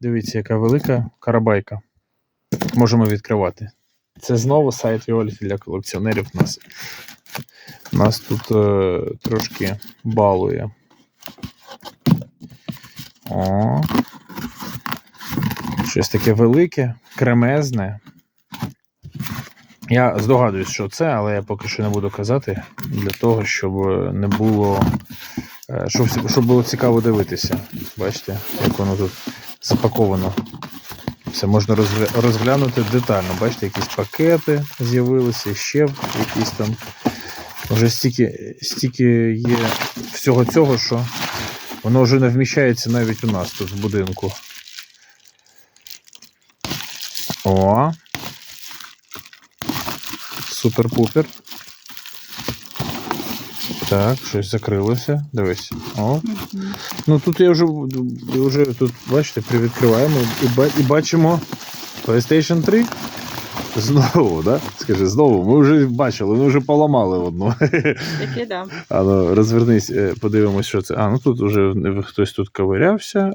Дивіться, яка велика карабайка. Можемо відкривати. Це знову сайт Віоліті для колекціонерів нас. Нас тут е, трошки балує. О. Щось таке велике, кремезне. Я здогадуюсь, що це, але я поки що не буду казати для того, щоб не було. е, Щоб, щоб було цікаво дивитися. Бачите, як воно тут запаковано. Все можна розглянути детально. Бачите, якісь пакети з'явилися, ще якісь там. Вже стільки, стільки є всього цього, що воно вже не вміщається навіть у нас тут в будинку. О. Супер-пупер. Так, щось закрилося. Дивись. О. Ну тут я вже, вже тут, бачите, привідкриваємо і, і бачимо PlayStation 3. Знову, да? Скажи, знову. Ми вже бачили, ми вже поламали одну. Таке, да. А ну, розвернись, е, подивимось, що це. А, ну тут вже хтось тут ковирявся.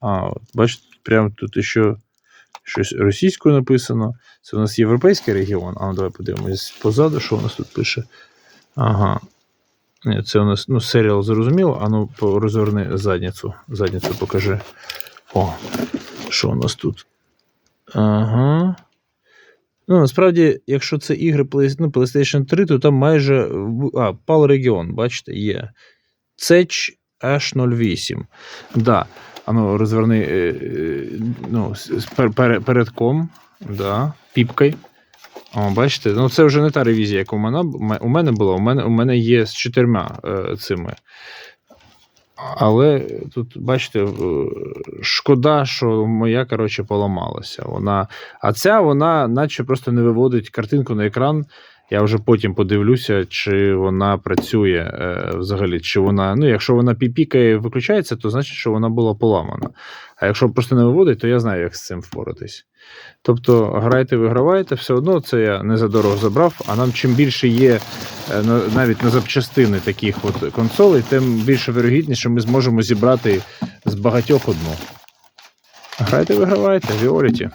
А, от, бачите, прямо тут ще щось російською написано. Це у нас європейський регіон. А ну давай подивимось позаду, що у нас тут пише. Ага. Це у нас ну, серіал зрозуміло. А ну розверни задницю. Задницю покажи. О, що у нас тут? Ага. Ну, насправді, якщо це ігри ну, PlayStation 3, то там майже. А, PAL регіон, бачите, є. Цеч H08. Да. А ну, розверни е, е, ну, з- з- пер, пере- передком, да, піпкою. О, бачите, ну це вже не та ревізія, як у мене, у мене була. У мене, у мене є з чотирма е, цими. Але тут, бачите, шкода, що моя, коротше, поламалася. Вона... А ця, вона, наче просто не виводить картинку на екран. Я вже потім подивлюся, чи вона працює е, взагалі. Чи вона, ну, якщо вона піпікає і виключається, то значить, що вона була поламана. А якщо просто не виводить, то я знаю, як з цим впоратись. Тобто, грайте, вигравайте, все одно це я не за дорого забрав. А нам чим більше є е, на- навіть на запчастини таких от консолей, тим більше вирогідніше, що ми зможемо зібрати з багатьох одну. Грайте, вигравайте, Віоліті.